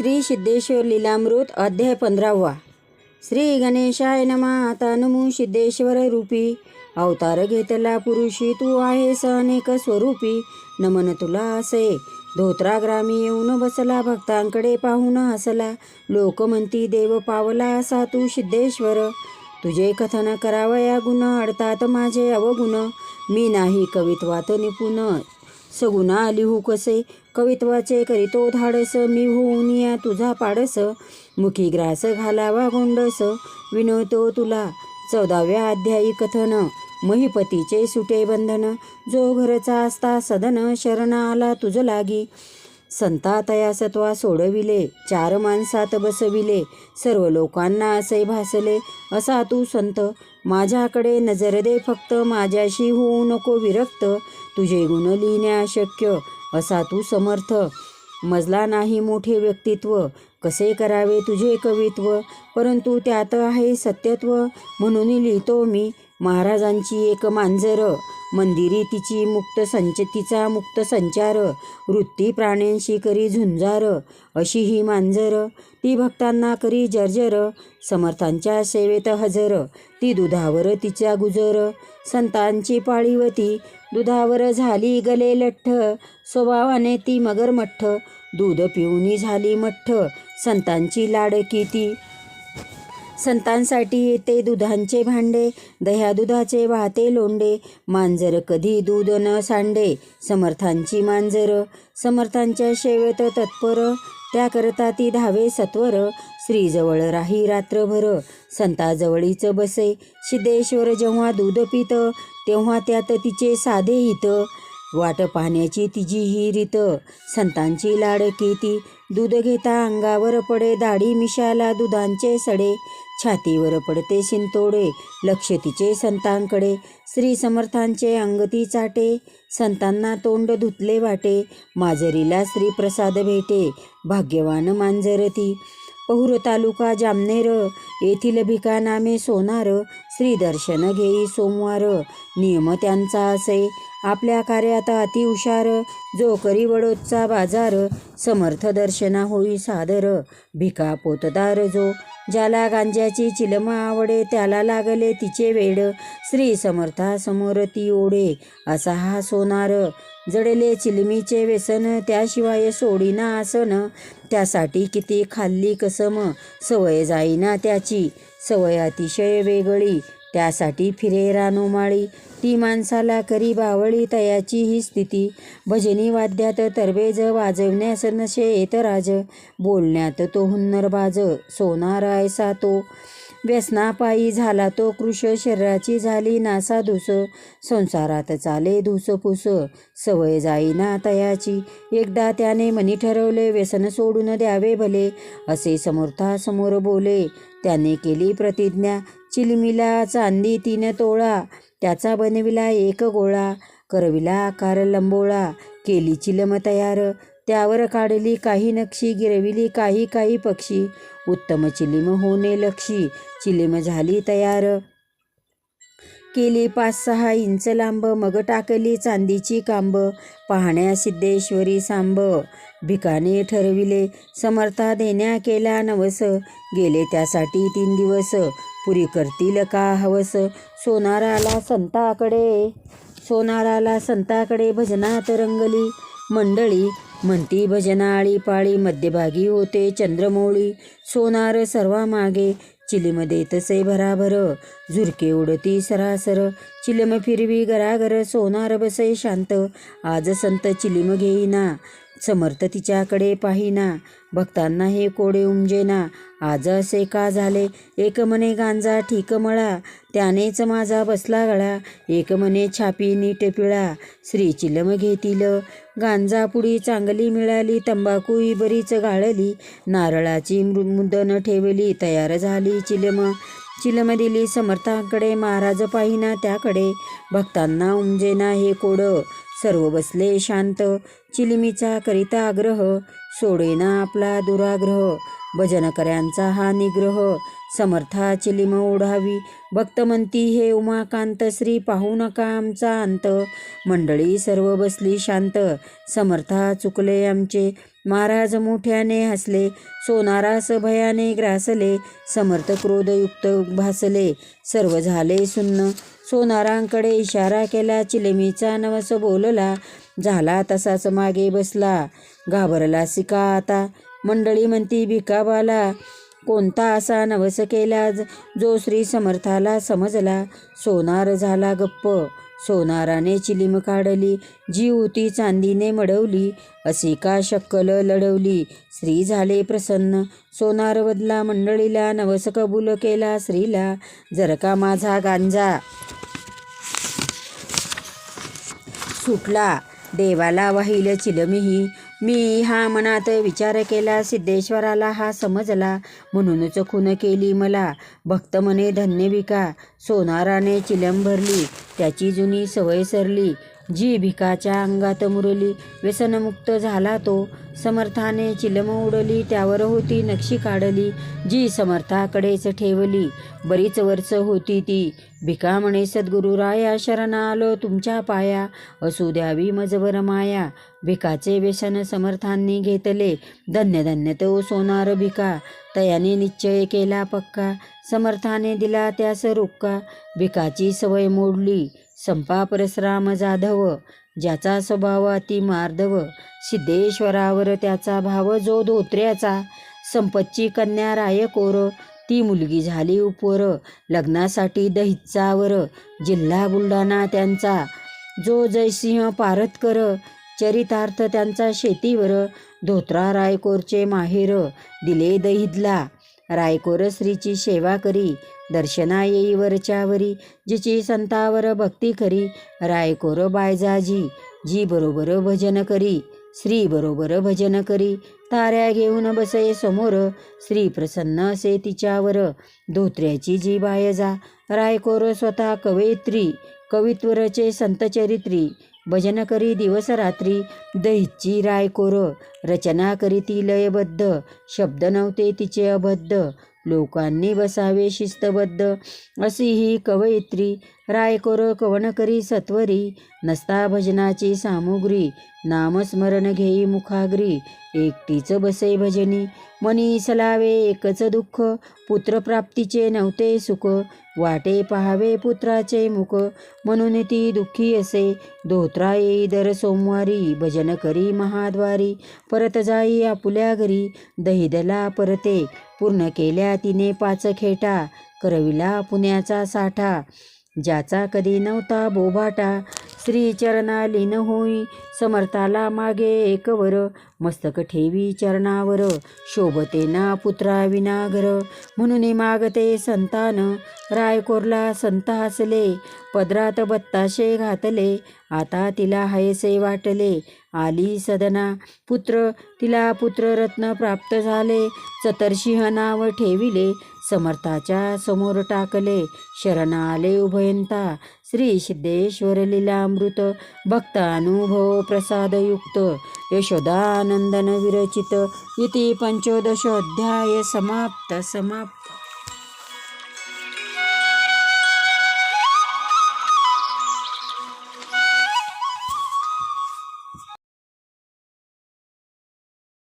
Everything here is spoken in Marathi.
श्री सिद्धेश्वर लीलामृत अध्याय पंधरावा. श्री गणेशाय नमा. आता नमू सिद्धेश्वर रूपी. अवतार घेतला पुरुषी तू आहेस अनेक स्वरूपी. नमन तुला असे. धोत्राग्रामी येऊन बसला भक्तांकडे पाहून हसला. लोक म्हणती देव पावला असा तू सिद्धेश्वर. तुझे कथन करावया गुण अडतात माझे अवगुण. मी नाही कवित्वात निपुण. सगुणा लिहू कसे? कवित्वाचे करीतो धाडस. मी होऊन या तुझा पाडस. मुखी ग्रास घालावा गोंडस. विनवतो तुला चौदाव्या अध्यायी कथन. महिपतीचे सुटे बंधन. जो घरचा असता सदन. शरण आला तुझ लागी. संतातयासत्वा सत्वा सोडविले चार माणसात बसविले सर्व लोकांना असे भासले. असा तू संत माझ्याकडे नजर दे फक्त माझ्याशी होऊ नको विरक्त तुझे गुण लिहिणे अशक्य. असा तू समर्थ. मजला नाही मोठे व्यक्तित्व कसे करावे तुझे कवित्व? परंतु त्यात आहे सत्यत्व म्हणून लिहितो मी. महाराजांची एक मांजर मंदिरी तिची मुक्त संच तिचा मुक्त संचार वृत्ती प्राण्यांशी करी झुंजार अशी ही मांजर. ती भक्तांना करी जर्जर समर्थांच्या सेवेत हजर. ती दुधावर तिच्या गुजर संतांची पाळीवती दुधावर झाली गले लठ्ठ. स्वभावाने ती मगरमठ्ठ दूध पिऊनी झाली मठ्ठ. संतांची लाडकी ती संतांसाठी येते दुधांचे भांडे दह्या दुधाचे वाहते लोंडे. मांजर कधी दूध न सांडे समर्थांची मांजर. समर्थांच्या शेवेत तत्पर त्याकरता ती धावे सत्वर. श्रीजवळ राही रात्रभर संताजवळीच बसे. सिद्धेश्वर जेव्हा दूध पित तेव्हा त्यात तिचे साधे हित. वाट पाहण्याची तिची ही रीत संतांची लाड ती दूध घेता अंगावर पडे दाढी मिशाला दुधांचे सडे. छातीवर पडते शिंतोडे लक्ष तिचे संतांकडे. श्री समर्थांचे अंगती चाटे संतांना तोंड धुतले वाटे. माजरीला श्री प्रसाद भेटे भाग्यवान मांजरती पहुर तालुका जामनेर. येथील भिकानामे सोनार. श्रीदर्शन घेई सोमवार. नियम त्यांचा असे. आपल्या कार्यात अति हुशार. जो करी वडोदचा बाजार. समर्थ दर्शना होई सादर. भिका पोतदार जो. ज्याला गांज्याची चिलम आवडे त्याला लागले तिचे वेड. श्री समर्थासमोर ती ओढे. असा हा सोनार. जडले चिलमीचे व्यसन त्याशिवाय सोडीना आसन. त्यासाठी किती खाल्ली कसम सवय जाईना त्याची. सवय अतिशय वेगळी. त्यासाठी फिरे रानोमाळी ती माणसाला करी बावळी तयाची ही स्थिती. भजनी वाद्यात तरबेज वाजवण्यास नशे येत राज. बोलण्यात तो हुन्नरबाज सोनार ऐसा तो. व्यसनापायी झाला तो कृश शरीराची झाली नासाधूस संसारात चाले धुसफूस सवय जाईना तयाची. एकदा त्याने मनी ठरवले व्यसन सोडून द्यावे भले. असे समोर बोले त्याने केली प्रतिज्ञा. चिलमिला चांदी तीन तोळा त्याचा बनविला एक गोळा. करविला आकार लंबोळा केली चिलम तयार. त्यावर काढली काही नक्षी गिरविली काही काही पक्षी. उत्तम चिलिम होणे लक्षी. चिलिम झाली तयार. केली पाच सहा इंच लांब मग टाकली चांदीची कांब. पाहण्या सिद्धेश्वरी सांब. भिकाने ठरविले समर्था देण्या केला नवस. गेले त्यासाठी तीन दिवस. पुरी करतील का हवस? सोनाराला संताकडे. सोनाराला संताकडे भजनात रंगली. मंडळी म्हणती भजनाळी पाळी मध्यभागी होते चंद्रमौळी. सोनार सर्वामागे. चिलीमध्ये तसे भराभर. झुरके उडती सरासर. चिलम फिरवी घराघर. सोनार बसे शांत. आज संत चिलीम घेईना. समर्थ तिच्याकडे पाहिना. भक्तांना हे कोडे उमजेना. आज असे का झाले? एक मने गांजा ठीक मळा. त्यानेच माझा बसला गळा. एक मने छापी नीट पिळा. श्री चिलम घेतील. गांजा पुडी चांगली मिळाली. तंबाखूही बरीच गाळली. नारळाची मृ मुदन ठेवली. तयार झाली चिलम. चिलम दिली समर्थांकडे. महाराज पाहिना त्याकडे. भक्तांना उमजेना हे कोड. सर्व बसले शांत. चिलिमीचा करिता आग्रह. सोडेना आपला दुराग्रह. भजनकऱ्यांचा हा निग्रह. समर्था चिलिम ओढावी. भक्तमंती हे उमाकांत श्री पाहू नका आमचा अंत. मंडळी सर्व बसली शांत. समर्था चुकले आमचे. महाराज मोठ्याने हसले. सोनारास भयाने ग्रासले. समर्थ क्रोधयुक्त भासले. सर्व झाले सुन्न. सोनारांकडे इशारा केला. चिलमीचा नवस बोलला. झाला तसाच मागे बसला. घाबरला सिका आता मंडळी म्हणती भिकाबाला कोणता असा नवस केला ज- जो श्री समर्थाला समजला. सोनार झाला गप्प. सोनाराने चिलीम काढली. जी होती चांदीने मडवली. असे का शक्कल लढवली? श्री झाले प्रसन्न. सोनार बदला मंडळीला नवस कबूल केला श्रीला. जर का माझा गांजा सुटला देवाला वाहिल चिलमीही. मी हा मनात विचार केला सिद्धेश्वराला हा समजला. म्हणूनच खून केली मला. भक्त म्हणे धन्य भिका सोनाराने चिलम भरली. त्याची जुनी सवय सरली. जी भिकाच्या अंगात मुरली व्यसनमुक्त झाला तो. समर्थाने चिलम उडली त्यावर होती नक्षी काढली. जी समर्थाकडेच ठेवली बरीच वर्ष होती ती. भिका म्हणे सद्गुरु राया शरण आलो तुमच्या पाया. असू द्यावी मजवर माया भिकाचे व्यसन समर्थांनी घेतले. धन्य धन्य तो सोनार भिका. तयाने निश्चय केला पक्का. समर्थाने दिला त्यास रुक्का. भिकाची सवय मोडली. संपा परसराम जाधव ज्याचा स्वभाव अति मार्दव सिद्धेश्वरावर त्याचा भाव जो धोत्र्याचा संपतची कन्या रायकोर ती मुलगी झाली उपवर लग्नासाठी दहिचावर जिल्हा बुलढाणा त्यांचा जो जयसिंह पारतकर चरितार्थ त्यांचा शेतीवर धोत्रा रायकोरचे माहेर दिले दहिदला रायकोर श्रीची सेवा करी दर्शना येई जिची संतावर भक्ती करी रायकोर बायजाजी जी बरोबर भजन करी श्री बरोबर भजन करी ताऱ्या घेऊन बसे समोर श्री प्रसन्न असे तिच्यावर धोत्र्याची जी बायजा रायकोर स्वतः कवयित्री कवित्वरचे संतचरित्री भजन करी दिवस रात्री दहिची रायकोर रचना करी ती लयबद्ध शब्द नव्हते तिचे अबद्ध लोकांनी बसावे शिस्तबद्ध. अशी ही कवयित्री रायकोर कवणकरी सत्वरी नसता भजनाची सामुग्री नामस्मरण घेई मुखाग्री एकटीच बसे भजनी मनी सलावे एकच दुःख पुत्रप्राप्तीचे नव्हते सुख वाटे पहावे पुत्राचे मुख म्हणून ती दुःखी असे धोत्रा येई दर सोमवारी भजन करी महाद्वारी परत जाई आपुल्या घरी दहिदला परते पूर्ण केल्या तिने पाच खेटा करविला पुण्याचा साठा ज्याचा कधी नव्हता बोभाटा श्री चरणा लीन होई. समर्थाला मागे एकवर. मस्तक ठेवी चरणावर. शोभते ना पुत्रा विनागर. म्हणून मागते संतान. रायकोरला संत हसले. पदरात बत्ताशे घातले. आता तिला हायसे वाटले. आली सदना. पुत्र तिला पुत्ररत्न प्राप्त झाले. चतरसिंह नाव ठेविले. समर्थाच्या समोर टाकले. शरण आले उभयंता. श्री सिद्धेश्वर लीलामृत भक्त अनुभव प्रसादयुक्त यशोदानंदन विरचित इति पंचोदशोऽध्याय समाप्त समाप्त।